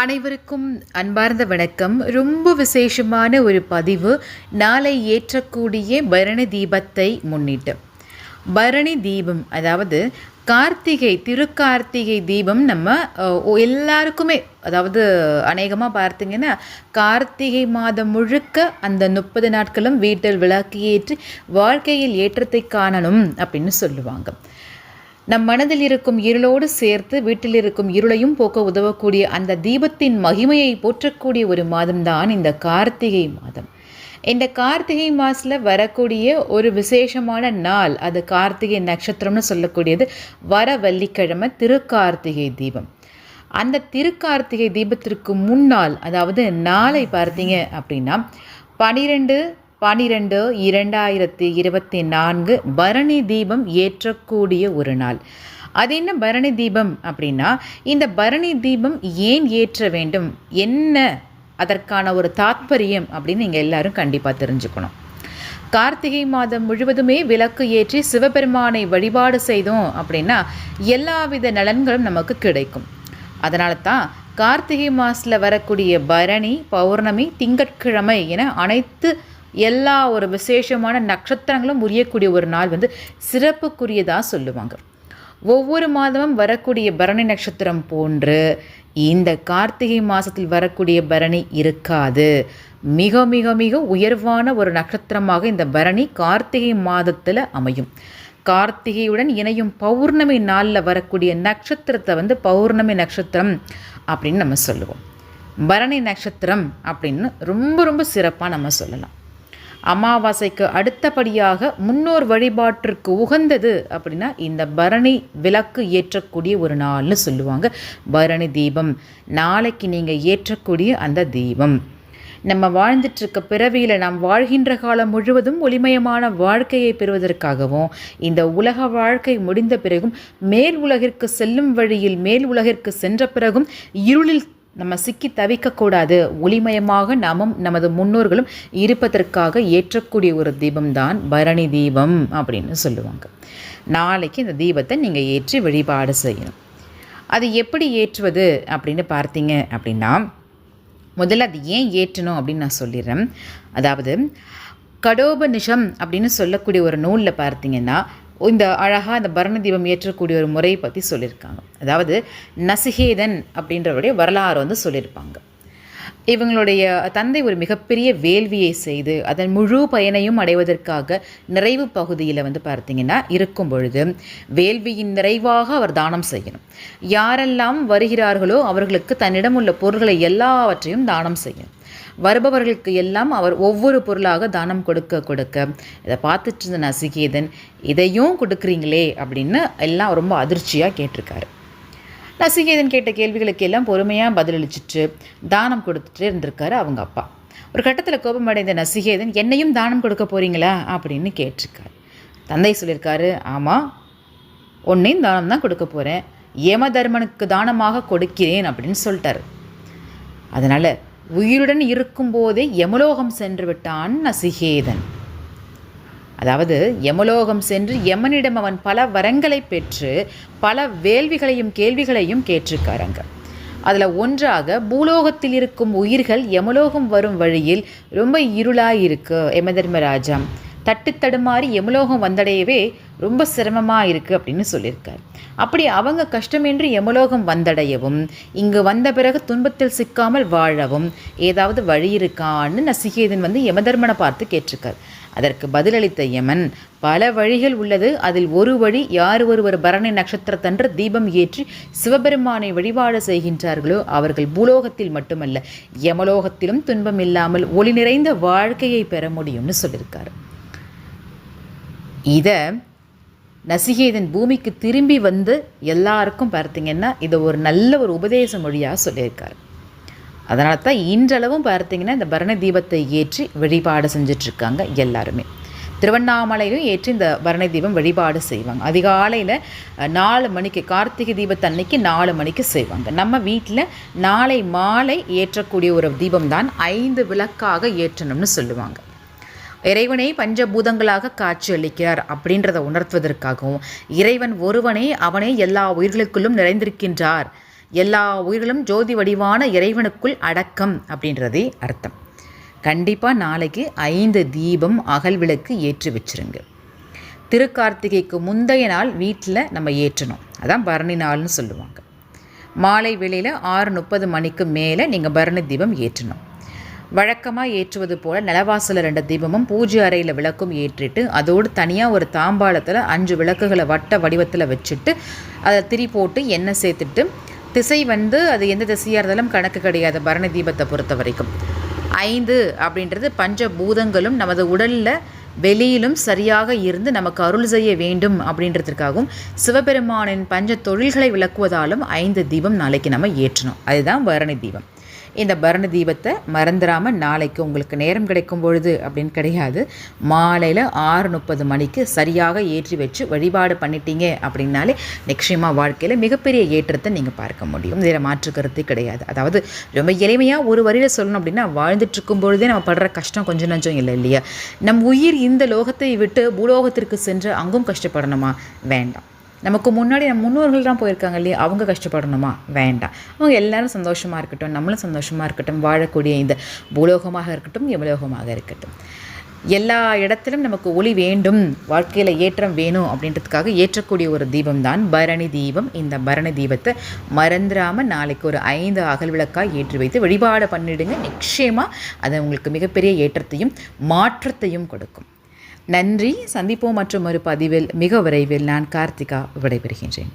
அனைவருக்கும் அன்பார்ந்த வணக்கம். ரொம்ப விசேஷமான ஒரு பதிவு. நாளை ஏற்றக்கூடிய பரணி தீபத்தை முன்னிட்டு. பரணி தீபம் அதாவது கார்த்திகை திருக்கார்த்திகை தீபம் நம்ம ஒ- எல்லாருக்குமே அதாவது அநேகமாக பார்த்தீங்கன்னா கார்த்திகை மாதம் முழுக்க அந்த முப்பது நாட்களும் வீட்டில் விளக்கு ஏற்றி வாழ்க்கையில் ஏற்றத்தை காணணும் அப்படின்னு சொல்லுவாங்க. நம் மனதில் இருக்கும் இருளோடு சேர்த்து வீட்டில் இருக்கும் இருளையும் போக்க உதவக்கூடிய அந்த தீபத்தின் மகிமையை போற்றக்கூடிய ஒரு மாதம்தான் இந்த கார்த்திகை மாதம். இந்த கார்த்திகை மாதத்தில் வரக்கூடிய ஒரு விசேஷமான நாள் அது கார்த்திகை நட்சத்திரம்னு சொல்லக்கூடியது வர வெள்ளிக்கிழமை திருக்கார்த்திகை தீபம். அந்த திருக்கார்த்திகை தீபத்திற்கு முன்னால் அதாவது நாளை பார்த்தீங்க அப்படின்னா பனிரெண்டு பனிரெண்டு இரண்டாயிரத்தி இருபத்தி நான்கு பரணி தீபம் ஏற்றக்கூடிய ஒரு நாள். அது என்ன பரணி தீபம் அப்படின்னா இந்த பரணி தீபம் ஏன் ஏற்ற வேண்டும்? என்ன அதற்கான ஒரு தாத்பரியம் அப்படின்னு நீங்கள் எல்லாரும் கண்டிப்பாக தெரிஞ்சுக்கணும். கார்த்திகை மாதம் முழுவதுமே விளக்கு ஏற்றி சிவபெருமானை வழிபாடு செய்தோம் அப்படின்னா எல்லாவித நலன்களும் நமக்கு கிடைக்கும். அதனால தான் கார்த்திகை மாதத்தில் வரக்கூடிய பரணி பௌர்ணமி திங்கட்கிழமை என அனைத்து எல்லா ஒரு விசேஷமான நட்சத்திரங்களும் உரியக்கூடிய ஒரு நாள் வந்து சிறப்புக்குரியதாக சொல்லுவாங்க. ஒவ்வொரு மாதமும் வரக்கூடிய பரணி நட்சத்திரம் போன்று இந்த கார்த்திகை மாதத்தில் வரக்கூடிய பரணி இருக்காது. மிக மிக மிக உயர்வான ஒரு நட்சத்திரமாக இந்த பரணி கார்த்திகை மாதத்தில் அமையும். கார்த்திகையுடன் இணையும் பௌர்ணமி நாளில் வரக்கூடிய நட்சத்திரத்தை வந்து பௌர்ணமி நட்சத்திரம் அப்படின்னு நம்ம சொல்லுவோம். பரணி நட்சத்திரம் அப்படின்னு ரொம்ப ரொம்ப சிறப்பாக நம்ம சொல்லலாம். அமாவாசைக்கு அடுத்தபடியாக முன்னோர் வழிபாட்டிற்கு உகந்தது அப்படின்னா இந்த பரணி விளக்கு ஏற்றக்கூடிய ஒரு நாள்னு சொல்லுவாங்க. பரணி தீபம். நாளைக்கு நீங்கள் ஏற்றக்கூடிய அந்த தீபம். நம்ம வாழ்ந்துட்டுருக்க பிறவியில் நாம் வாழ்கின்ற காலம் முழுவதும் ஒளிமயமான வாழ்க்கையை பெறுவதற்காகவும் இந்த உலக வாழ்க்கை முடிந்த பிறகும் மேல் உலகிற்கு செல்லும் வழியில் மேல் உலகிற்கு சென்ற பிறகும் இருளில் நம்ம சிக்கி தவிக்கக்கூடாது. ஒளிமயமாக நாமும் நமது முன்னோர்களும் இருப்பதற்காக ஏற்றக்கூடிய ஒரு தீபம்தான் பரணி தீபம் அப்படின்னு சொல்லுவாங்க. நாளைக்கு இந்த தீபத்தை நீங்கள் ஏற்றி வழிபாடு செய்யணும். அது எப்படி ஏற்றுவது அப்படின்னு பார்த்தீங்க அப்படின்னா முதல்ல அது ஏன் ஏற்றணும் அப்படின்னு நான் சொல்லிடுறேன். அதாவது கடோபநிஷம் அப்படின்னு சொல்லக்கூடிய ஒரு நூலில் பார்த்தீங்கன்னா இந்த அழகாக இந்த பரண தீபம் ஏற்றக்கூடிய ஒரு முறையை பற்றி சொல்லியிருக்காங்க. அதாவது நசிகேதன் அப்படின்றவருடைய வரலாறு வந்து சொல்லியிருப்பாங்க. இவங்களுடைய தந்தை ஒரு மிகப்பெரிய வேள்வியை செய்து அதன் முழு பயனையும் அடைவதற்காக நிறைவு பகுதியில் வந்து பார்த்திங்கன்னா இருக்கும் பொழுது வேள்வியின் நிறைவாக அவர் தானம் செய்யணும். யாரெல்லாம் வருகிறார்களோ அவர்களுக்கு தன்னிடம் உள்ள பொருள்களை எல்லாவற்றையும் தானம் செய்யணும். வருபவர்களுக்கு எல்லாம் அவர் ஒவ்வொரு பொருளாக தானம் கொடுக்க கொடுக்க. இதை பார்த்துட்டு இருந்த நசிகேதன் இதையும் கொடுக்குறீங்களே? அப்படின்னு எல்லாம் ரொம்ப அதிர்ச்சியாக கேட்டிருக்காரு. நசிகேதன் கேட்ட கேள்விகளுக்கு எல்லாம் பொறுமையாக பதிலளிச்சிட்டு தானம் கொடுத்துட்டே இருந்திருக்காரு அவங்க அப்பா. ஒரு கட்டத்தில் கோபமடைந்த நசிகேதன் என்னையும் தானம் கொடுக்க போகிறீங்களா அப்படின்னு கேட்டிருக்காரு. தந்தை சொல்லியிருக்காரு ஆமாம் உன்னையும் தானம் தான் கொடுக்க போகிறேன் யமதர்மனுக்கு தானமாக கொடுக்கிறேன் அப்படின்னு சொல்லிட்டாரு. அதனால் உயிருடன் இருக்கும்போதே யமலோகம் சென்று விட்டான் நசிகேதன். அதாவது யமலோகம் சென்று யமனிடம் அவன் பல வரங்களை பெற்று பல வேள்விகளையும் கேள்விகளையும் கேட்டிருக்காரங்க அதில் ஒன்றாக பூலோகத்தில் இருக்கும் உயிர்கள் யமலோகம் வரும் வழியில் ரொம்ப இருளாக இருக்கு யமதர்மராஜா தட்டு தடுமாறி யமலோகம் வந்தடையவே ரொம்ப சிரமமாக இருக்குது அப்படின்னு சொல்லியிருக்கார். அப்படி அவங்க கஷ்டமின்றி யமலோகம் வந்தடையவும் இங்கு வந்த பிறகு துன்பத்தில் சிக்காமல் வாழவும் ஏதாவது வழி இருக்கான்னு நசிகேதன் வந்து யமதர்மனை பார்த்து கேட்டிருக்கார். அதற்கு பதிலளித்த யமன் பல வழிகள் உள்ளது. அதில் ஒரு வழி யார் ஒருவர் பரணி நட்சத்திரத்தன்று தீபம் ஏற்றி சிவபெருமானை வழிபாடு செய்கின்றார்களோ அவர்கள் பூலோகத்தில் மட்டுமல்ல யமலோகத்திலும் துன்பம் இல்லாமல் ஒளி நிறைந்த வாழ்க்கையை பெற முடியும்னு சொல்லியிருக்காரு. இதை நசிகேதன் பூமிக்கு திரும்பி வந்து எல்லாருக்கும் பார்த்தீங்கன்னா இதை ஒரு நல்ல ஒரு உபதேச மொழியாக சொல்லியிருக்காரு. அதனால தான் இன்றளவும் பார்த்தீங்கன்னா இந்த பரண தீபத்தை ஏற்றி வழிபாடு செஞ்சிட்ருக்காங்க எல்லாருமே. திருவண்ணாமலையிலும் ஏற்றி இந்த பரண தீபம் வழிபாடு செய்வாங்க. அதிகாலையில் நாலு மணிக்கு கார்த்திகை தீபத்தன்னைக்கு நாலு மணிக்கு செய்வாங்க. நம்ம வீட்டில் நாளை மாலை ஏற்றக்கூடிய ஒரு தீபம் தான் ஐந்து விளக்காக ஏற்றணும்னு சொல்லுவாங்க. இறைவனை பஞ்சபூதங்களாக காட்சியளிக்கிறார் அப்படின்றத உணர்த்துவதற்காகவும் இறைவன் ஒருவனே அவனே எல்லா உயிர்களுக்குள்ளும் நிறைந்திருக்கின்றார். எல்லா உயிர்களும் ஜோதி வடிவான இறைவனுக்குள் அடக்கம் அப்படின்றதே அர்த்தம். கண்டிப்பாக நாளைக்கு ஐந்து தீபம் அகல் விளக்கு ஏற்றி வச்சுருங்க. திருக்கார்த்திகைக்கு முந்தைய நாள் வீட்டில் நம்ம ஏற்றணும். அதான் பரணி நாள்னு சொல்லுவாங்க. மாலை வேளையில் ஆறு முப்பது மணிக்கு மேலே நீங்கள் பரணி தீபம் ஏற்றணும். வழக்கமாக ஏற்றுவது போல் நிலவாசலில் ரெண்டு தீபமும் பூஜை அறையில் விளக்கும் ஏற்றிட்டு அதோடு தனியாக ஒரு தாம்பாளத்தில் அஞ்சு விளக்குகளை வட்ட வடிவத்தில் வச்சுட்டு அதை திரி போட்டு எண்ணெய் சேர்த்துட்டு திசை வந்து அது எந்த திசையாக இருந்தாலும் கணக்கு கிடையாது பரணி தீபத்தை பொறுத்த வரைக்கும். ஐந்து அப்படின்றது பஞ்ச பூதங்களும் நமது உடலில் வெளியிலும் சரியாக இருந்து நமக்கு அருள் செய்ய வேண்டும் அப்படின்றதுக்காகவும் சிவபெருமானின் பஞ்ச தொழில்களை விளக்குவதாலும் ஐந்து தீபம் நாளைக்கு நம்ம ஏற்றணும். அதுதான் பரணி தீபம். இந்த பரண தீபத்தை மறந்துடாமல் நாளைக்கு உங்களுக்கு நேரம் கிடைக்கும் பொழுது அப்படின்னு கிடையாது. மாலையில் ஆறு முப்பது மணிக்கு சரியாக ஏற்றி வச்சு வழிபாடு பண்ணிட்டீங்க அப்படின்னாலே நிச்சயமாக வாழ்க்கையில் மிகப்பெரிய ஏற்றத்தை நீங்கள் பார்க்க முடியும். இதில் மாற்று கருத்து கிடையாது. அதாவது ரொம்ப எளிமையாக ஒரு வரியில் சொல்லணும் அப்படின்னா வாழ்ந்துட்டுருக்கும் பொழுதே நம்ம படுற கஷ்டம் கொஞ்சம் நஞ்சம் இல்லை இல்லையா? நம் உயிர் இந்த லோகத்தை விட்டு பூலோகத்திற்கு சென்று அங்கும் கஷ்டப்படணுமா? வேண்டாம். நமக்கு முன்னாடி நம்ம முன்னோர்கள் தான் போயிருக்காங்க இல்லையா? அவங்க கஷ்டப்படணுமா? வேண்டாம். அவங்க எல்லாரும் சந்தோஷமாக இருக்கட்டும் நம்மளும் சந்தோஷமாக இருக்கட்டும் வாழக்கூடிய இந்த பூலோகமாக இருக்கட்டும் எவலோகமாக இருக்கட்டும். எல்லா இடத்திலும் நமக்கு ஒளி வேண்டும் வாழ்க்கையில் ஏற்றம் வேணும் அப்படின்றதுக்காக ஏற்றக்கூடிய ஒரு தீபம் தான் பரணி தீபம். இந்த பரணி தீபத்தை மறந்துடாமல் நாளைக்கு ஒரு ஐந்து அகல் விளக்காக ஏற்றி வைத்து வழிபாடு பண்ணிடுங்க. நிச்சயமாக அது உங்களுக்கு மிகப்பெரிய ஏற்றத்தையும் மாற்றத்தையும் கொடுக்கும். நன்றி. சந்திப்போம் மற்றும் ஒரு பதிவில் மிக விரைவில் நான் கார்த்திகா விடைபெறுகின்றேன்.